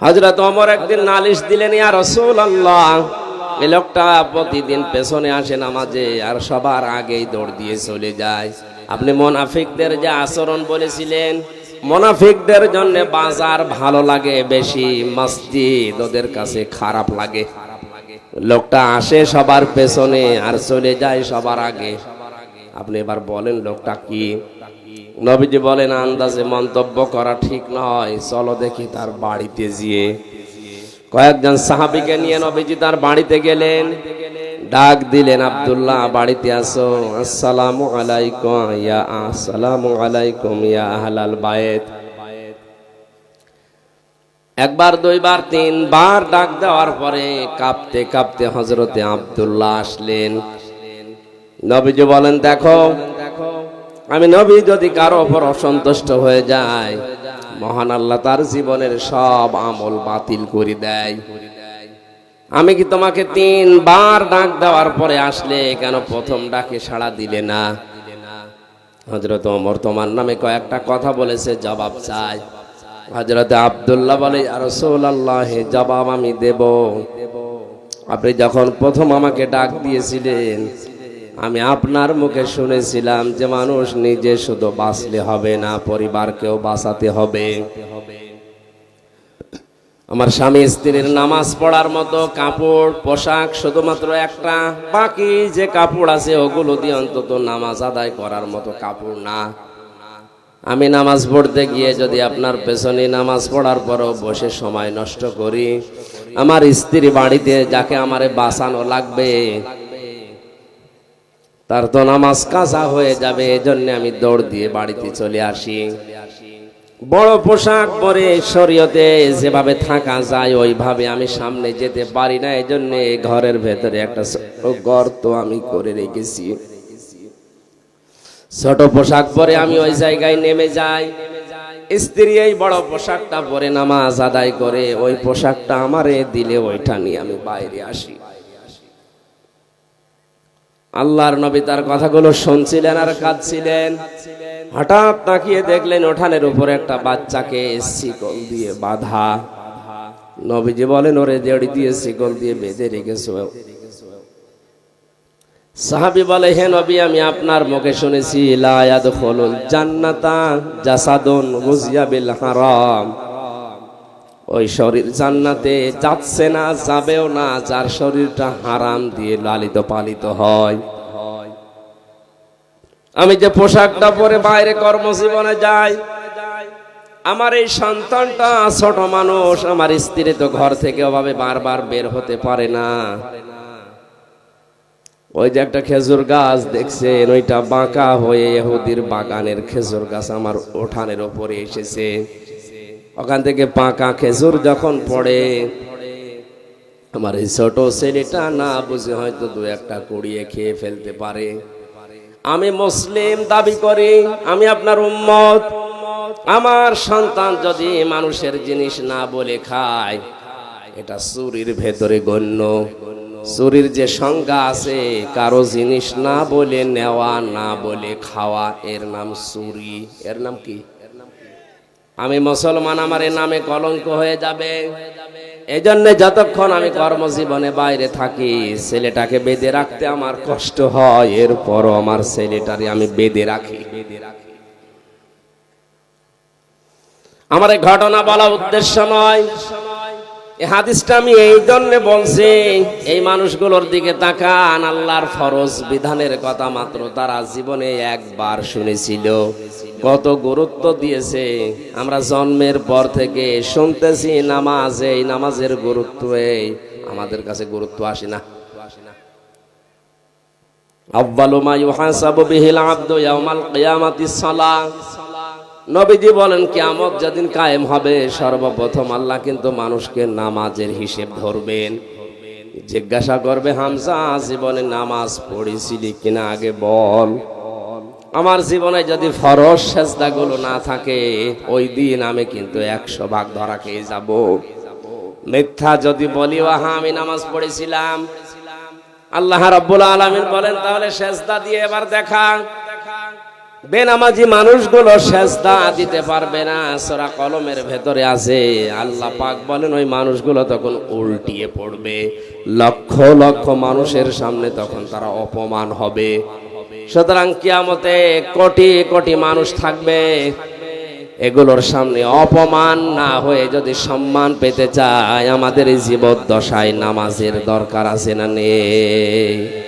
হজরত অমর একদিন নালিশ দিলেন, ইয়া রসুল আল্লাহ এই লোকটা প্রতিদিন পেছনে আসে নামাজে আর সবার আগেই দৌড় দিয়ে চলে যায়। আপনি মোনাফিকদের যে আচরণ বলেছিলেন, মোনাফিকদের জন্য বাজার ভালো লাগে, বেশি মসজিদ ওদের কাছে খারাপ লাগে। লোকটা আসে সবার পেছনে আর চলে যায় সবার আগে। আপনি এবার বলেন, লোকটা কি? নবীজি বলেন, আন্দাজে মন্তব্য করা ঠিক নয়। চলো দেখি তার বাড়িতে গিয়ে। কয়েকজন সাহাবিকে নিয়ে নবীজি তার বাড়িতে গেলেন। ডাক দিলেন, আব্দুল্লাহ, বাড়িতে আসো। আসসালামু আলাইকুম। ইয়া, আসসালামু আলাইকুম। ইয়া আহলাল বায়েত একবার, দুইবার, তিনবার ডাক দেওয়ার পরে কাঁপতে কাঁপতে হজরতে আব্দুল্লাহ আসলেন। নবীজি বলেন, দেখো আমি নবী যদি কারও ওপর অসন্তুষ্ট হয়ে যায়, মহান আল্লাহ তার জীবনের সব আমল বাতিল করে দেয়। আমি কি তোমাকে তিনবার ডাক দেওয়ার পরে আসলে কেন প্রথম ডাকে সাড়া দিলে না? হজরত ওমর তোমার নামে কয়েকটা কথা বলেছে, জবাব চাই। হজরত আব্দুল্লাহ বলে রসৌল্লাহ জবাব আমি দেব। আপনি যখন প্রথম আমাকে ডাক দিয়েছিলেন আমি আপনার মুখে শুনেছিলাম যে মানুষ নিজে শুধু বাঁচলে হবে না, পরিবারকেও বাঁচাতে হবে। আমার স্বামী স্ত্রীর নামাজ পড়ার মতো কাপড়, পোশাক শুধুমাত্র একটা, বাকি যে কাপড় আছে ওগুলো দিয়ে অন্তত নামাজ আদায় করার মতো কাপড় না। আমি নামাজ পড়তে গিয়ে যদি আপনার পেছনে নামাজ পড়ার পরও বসে সময় নষ্ট করি, আমার স্ত্রী বাড়িতে যাকে আমারে বাঁচানো লাগবে তার তো নামাজ কাঁচা হয়ে যাবে, এজন্য আমি দৌড় দিয়ে বাড়িতে চলে আসি। বড় পোশাক পরে শরীয়তে যেভাবে থাকা যায়, ওইভাবে আমি সামনে যেতে পারি না এই জন্য ঘরের ভেতরে একটা গর্ত আমি করে রেখেছি। ছোট পোশাক পরে আমি ওই জায়গায় নেমে যাই। স্ত্রী এই বড় পোশাকটা পরে নামাজ আদায় করে, ওই পোশাকটা আমারে দিলে ওইটা নিয়ে আমি বাইরে আসি। আল্লাহর নবী তার কথাগুলো শুনছিলেন আর কাঁদছিলেন। হঠাৎ তাকিয়ে দেখলেন ওঠানের উপরে একটা বাচ্চাকে শিকল দিয়ে বাধা। নবীজি বলেন, ওরে জড়ি দিয়ে শিকল দিয়ে বেঁধে রেখেছো। সাহাবি বলে, হে নবী, আমি আপনার মুখে শুনেছি লায়াদ খোলুল জান্নাতা জাসাদুন গুজিয়া বিল হারাম। ওই শরীর জান্নাতে যাচ্ছে না, যাবেও না, যার শরীরটা হারাম দিয়ে লালিত পালিত হয়। আমি যে পোশাকটা পরে বাইরে কর্মজীবনে যাই, আমার এই সন্তানটা ছোট মানুষ, আমার স্ত্রী তো ঘর থেকে ওভাবে বারবার বের হতে পারে না। ওই যে একটা খেজুর গাছ দেখছেন, ওইটা বাঁকা হয়ে এহুদির বাগানের খেজুর গাছ আমার ওঠানের ওপরে এসেছে। ওখান থেকে পাকা খেজুর যখন পড়ে, আমার এই ছোট ছেলেটা না বুঝে হয়তো দু একটা কুড়িয়ে খেয়ে ফেলতে পারে। আমি মুসলিম দাবি করি, আমি আপনার উম্মত। আমার সন্তান যদি মানুষের জিনিস না বলে খায়, এটা চুরির ভেতরে গণ্য। চুরির যে সংজ্ঞা আছে, কারও জিনিস না বলে, নেওয়া না বলে, খাওয়া, এর নাম চুরি। এর নাম কি? আমি মুসলমান, আমার এ নামে কলঙ্ক হয়ে যাবে। এই জন্যে যতক্ষণ আমি কর্মজীবনে বাইরে থাকি, ছেলেটাকে বেঁধে রাখতে আমার কষ্ট হয়। এরপরও আমার ছেলেটারে আমি বেঁধে রাখি। বেঁধে রাখি আমার ঘটনা বলা উদ্দেশ্য নয়। হাদিসটা আমি এই জন্য বলছি, এই মানুষগুলোর দিকে তাকান, আল্লাহর ফরজ বিধানের কথা মাত্র তারা জীবনে একবার শুনেছিল। কত গুরুত্ব দিয়েছে। আমরা জন্মের পর থেকে শুনতেছি, নামাজ, এই নামাজের গুরুত্ব, এই আমাদের কাছে গুরুত্ব আসে না। আব্বালু মা ইউহাসাবু বিহিল আবদু ইয়াউমাল কিয়ামাতিস সালাহ। নবীজি বলেন, কিয়ামত যেদিন কায়েম হবে, সর্বপ্রথম আল্লাহ কিন্তু মানুষকে নামাজের হিসেব ধরবেন। জিজ্ঞাসা করবে হামসা জীবনে নামাজ পড়েছিলি কিনা আগে বল। আমার জীবনে যদি ফরজ সেজদাগুলো না থাকে, ওই দিন আমি কিন্তু একশো ভাগ ধরা খেয়ে যাব। মিথ্যা যদি বলি হ্যাঁ আমি নামাজ পড়েছিলাম। আল্লাহ রাব্বুল আলামিন বলেন, তাহলে সেজদা দিয়ে এবার দেখা। বেনামাজি মানুষগুলো সেজদা দিতে পারবে না, সোরা কলমের ভেতরে আছে। আল্লাহ পাক বলেন, ওই মানুষগুলো তখন উল্টিয়ে পড়বে। লক্ষ লক্ষ মানুষের সামনে তখন তারা অপমান হবে। সুতরাং কিয়ামতে কোটি কোটি মানুষ থাকবে। এগুলোর সামনে অপমান না হয়ে যদি সম্মান পেতে চায়, আমাদের জীবদ্দশায় নামাজের দরকার আছে না নেই।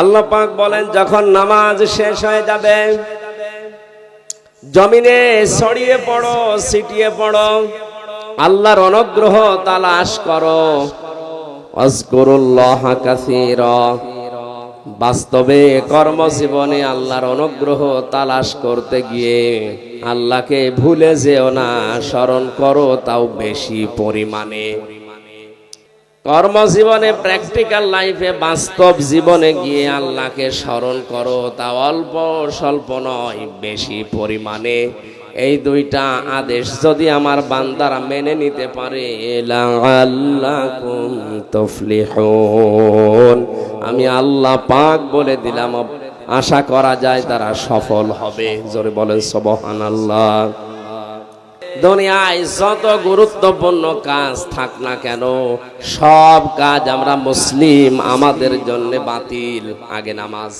আল্লাহ পাক বলেন, যখন নামাজ শেষ হয়ে যাবে, জমিনে ছড়িয়ে পড়ো, ছিটিয়ে পড়ো, আল্লাহর অনুগ্রহ তালাশ করো। অজকুরুল্লাহ কাসীরা। বাস্তবে কর্মজীবনে আল্লাহর অনুগ্রহ তালাশ করতে গিয়ে আল্লাহকে ভুলে যেও না, স্মরণ করো তাও বেশি পরিমাণে। কর্মজীবনে প্র্যাকটিক্যাল লাইফে বাস্তব জীবনে গিয়ে আল্লাহকে স্মরণ করো। তা অল্প স্বল্প নয়, বেশি পরিমাণে। এই দুইটা আদেশ যদি আমার বান্দারা মেনে নিতে পারে আমি আল্লাহ পাক বলে দিলাম, আশা করা যায় তারা সফল হবে। জোরে বলেন, সুবহানাল্লাহ। দুনিয়ায় যত গুরুত্বপূর্ণ কাজ থাক না কেন, সব কাজ আমরা মুসলিম আমাদের জন্য বাতিল। আগে নামাজ।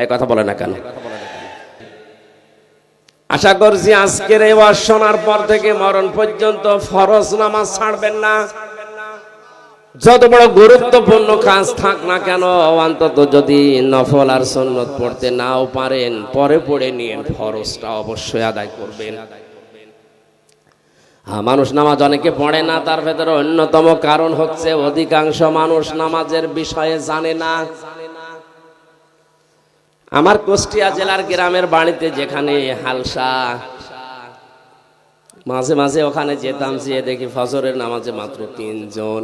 এই কথা বলে না কেন? আশা করছি আজকের এই ওয়াজ শোনার পর থেকে মরণ পর্যন্ত ফরজ নামাজ ছাড়বেন না। যত বড় গুরুত্বপূর্ণ কাজ থাক না কেন, অন্তত যদি নফল আর সন্ন্যত পড়তে নাও পারেন, পরে পড়ে নিয়ে ফরজটা অবশ্যই আদায় করবেন। মানুষ নামাজ অনেকে পড়ে না, তার ভেতরে অন্যতম কারণ হচ্ছে অধিকাংশ মানুষ নামাজের বিষয়ে জানে না। আমার কুষ্টিয়া জেলার গ্রামের বাড়িতে যেখানে হালসা, মাঝে মাঝে ওখানে যেতাম, যেয়ে দেখি ফজরের নামাজে মাত্র তিনজন।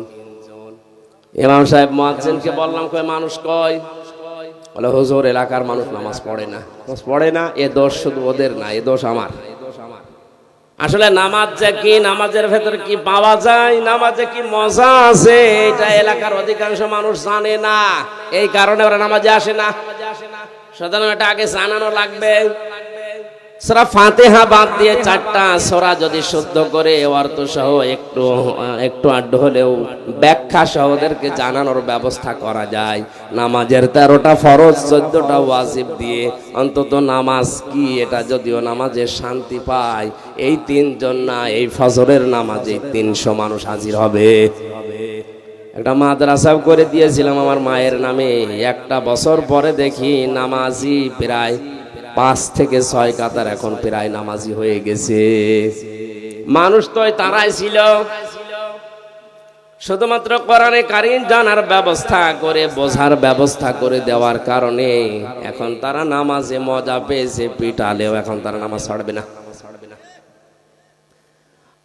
ইমাম সাহেব মোয়াজ্জেনকে বললাম, কয়, মানুষ কয়? বলে, হুজুর, এলাকার মানুষ নামাজ পড়ে না। পড়ে না, এ দোষ শুধু ওদের না, এ দোষ আমার। আসলে নামাজ যে কি, নামাজের ভেতরে কি পাওয়া যায়, নামাজে কি মজা আছে, এটা এলাকার অধিকাংশ মানুষ জানে না। এই কারণে ওরা নামাজে আসে না। সাধারণ এটা আগে জানানো লাগবে। সরা ফাতেহা বাদ দিয়ে চারটা সরা যদি শুদ্ধ করে অর্থ সহ একটু একটু আড্ডু হলেও ব্যাখ্যা সহ ওদেরকে জানানোর ব্যবস্থা করা যায়। নামাজের তেরোটা ফরজ, চোদ্দটা ওয়াজিব দিয়ে অন্তত নামাজ কি, এটা যদিও নামাজে শান্তি পায়, এই তিনজন না, এই ফজরের নামাজে তিনশো মানুষ হাজির হবে। একটা মাদ্রাসাও করে দিয়েছিলাম আমার মায়ের নামে, একটা বছর পরে দেখি নামাজি প্রায় পাঁচ থেকে ছয় কাতার এখন প্রায় নামাজি হয়ে গেছে। মানুষ তো তারাই ছিল। শুধুমাত্র কোরআনে কারিম জানার ব্যবস্থা করে, বোঝার ব্যবস্থা করে দেওয়ার কারণে এখন তারা নামাজে মজা পেয়েছে, পিটালেও এখন তারা নামাজ ছাড়বে না।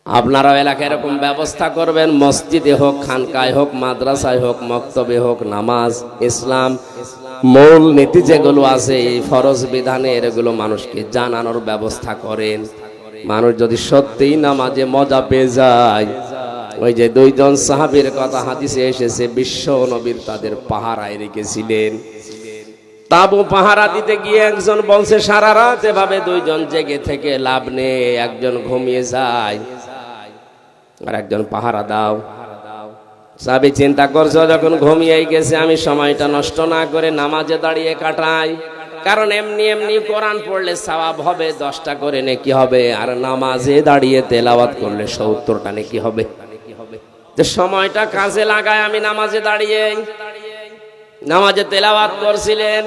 আপনারাও এলাকায় এরকম ব্যবস্থা করবেন, মসজিদে হোক, খানকায় হোক, মাদ্রাসায় হোক, মক্তবে হোক, নামাজ, ইসলাম, মূল নীতি যেগুলো আছে, এই ফরজ বিধানে এগুলো মানুষকে জানানোর ব্যবস্থা করেন। মানুষ যদি সত্যিই নামাজে মজা পেয়ে যায়, ওই যে দুইজন সাহাবীর কথা হাদিসে এসেছে, বিশ্ব নবীর তাদের পাহারায় রেখেছিলেন। তাবু পাহারা দিতে গিয়ে একজন বলছে, সারা রাত এভাবে দুইজন জেগে থেকে লাভ নেই, একজন ঘুমিয়ে যায়। আর একজন পাহারা দাও। সাবি, চিন্তা করছ, যখন ঘুমিয়ে গেছে, আমি সময়টা নষ্ট না করে নামাজে দাঁড়িয়ে কাটাই। কারণ এমনি এমনি কোরআন পড়লে সওয়াব হবে, দশটা করে নেকি হবে, আর নামাজে দাঁড়িয়ে তেলাওয়াত করলে সত্তরটা নেকি হবে। যে সময়টা কাজে লাগায় আমি নামাজে দাঁড়িয়ে। নামাজে তেলাওয়াত করছিলেন।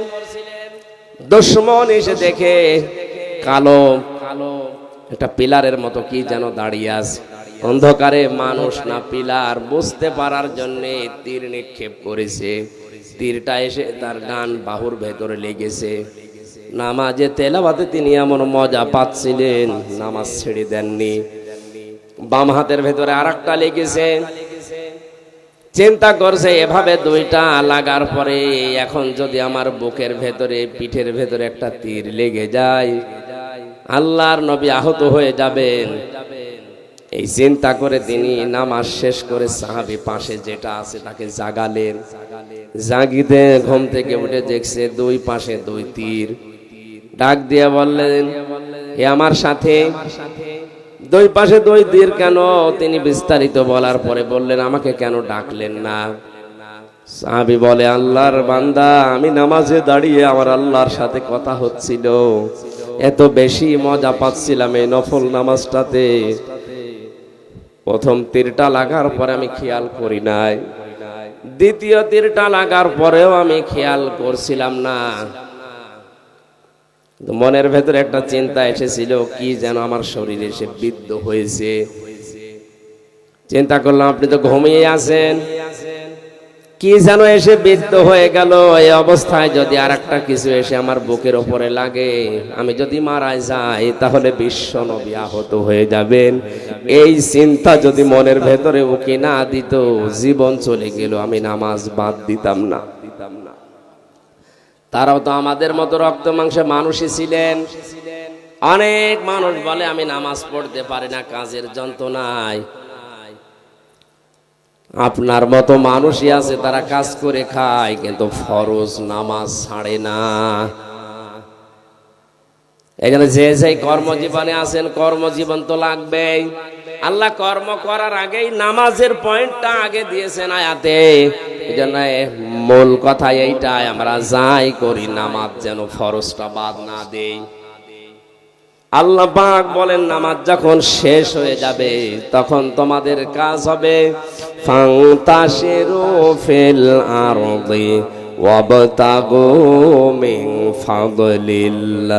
দুশ্মন এসে দেখে, কালো কালো একটা পিলারের মতো কি যেন দাঁড়িয়ে আছে। অন্ধকারে মানুষ না পিলার বুঝতে পারার জন্য তীর নিক্ষেপ করেছে। তীরটা এসে তার গান বাহুর ভেতরে লেগেছে। নামাজে তেলাবাতে তিনি এমন মজা পাচ্ছিলেন, নামাজ ছেড়ে দেননি। বাম হাতের ভেতরে আর একটা লেগেছে। চিন্তা করছে, এভাবে দুইটা লাগার পরে এখন যদি আমার বুকের ভেতরে, পিঠের ভেতরে একটা তীর লেগে যায়, আল্লাহর নবী আহত হয়ে যাবেন। এই চিন্তা করে তিনি নামাজ শেষ করে সাহাবি পাশে যেটা আছে তাকে জাগালেন। জাগিতে ঘুম থেকে উঠে দেখছে দুই পাশে দুই তীর। ডাক দিয়ে বললেন, হে আমার সাথে, দুই পাশে দুই তীর কেন? তিনি বিস্তারিত বলার পরে বললেন, আমাকে কেন ডাকলেন না? সাহাবি বলে, আল্লাহর বান্দা, আমি নামাজে দাঁড়িয়ে আমার আল্লাহর সাথে কথা হচ্ছিল। এত বেশি মজা পাচ্ছিলাম এই নফল নামাজটাতে। প্রথম তীরটা লাগার পরে আমি খেয়াল করি নাই। দ্বিতীয় তীরটা লাগার পরেও আমি খেয়াল করছিলাম না। মনের ভেতরে একটা চিন্তা এসেছিল, কি যেন আমার শরীরে সে বিদ্ধ হয়েছে। চিন্তা করলাম, আপনি তো ঘুমিয়ে আছেন। কি যেন এসে বিদ্ধ হয়ে গেল? এই অবস্থায় যদি আর একটা কিছু এসে আমার বুকের ওপরে লাগে, আমি যদি মারা যাই, তাহলে বিশ্ব নবী আহত হয়ে যাবেন। এই চিন্তা যদি মনের ভেতরে উকি না দিত, জীবন চলে গেল, আমি নামাজ বাদ দিতাম না দিতাম না। তারাও তো আমাদের মতো রক্ত মাংসে মানুষই ছিলেন। অনেক মানুষ বলে, আমি নামাজ পড়তে পারি না, কাজের যন্ত্রণায়। আপনার মতো মানুষই আছে, তারা কাজ করে খায়, কিন্তু ফরজ নামাজ ছাড়ে না। এখানে যে যে কর্মজীবনে আছেন, কর্মজীবন তো লাগবেই। আল্লাহ কর্ম করার আগেই নামাজের পয়েন্টটা আগে দিয়েছেন আয়াতে। এই জন্য মূল কথা এইটাই, আমরা যাই করি নামাজ যেন ফরজটা বাদ না দেই। আল্লাহ পাক বলেন, নামাজ যখন শেষ হয়ে যাবে, তখন তোমাদের কাজ হবে ফাংতাশিরু ফিল আরদি ওয়াবতাগু মিন ফাদলিল্লাহ।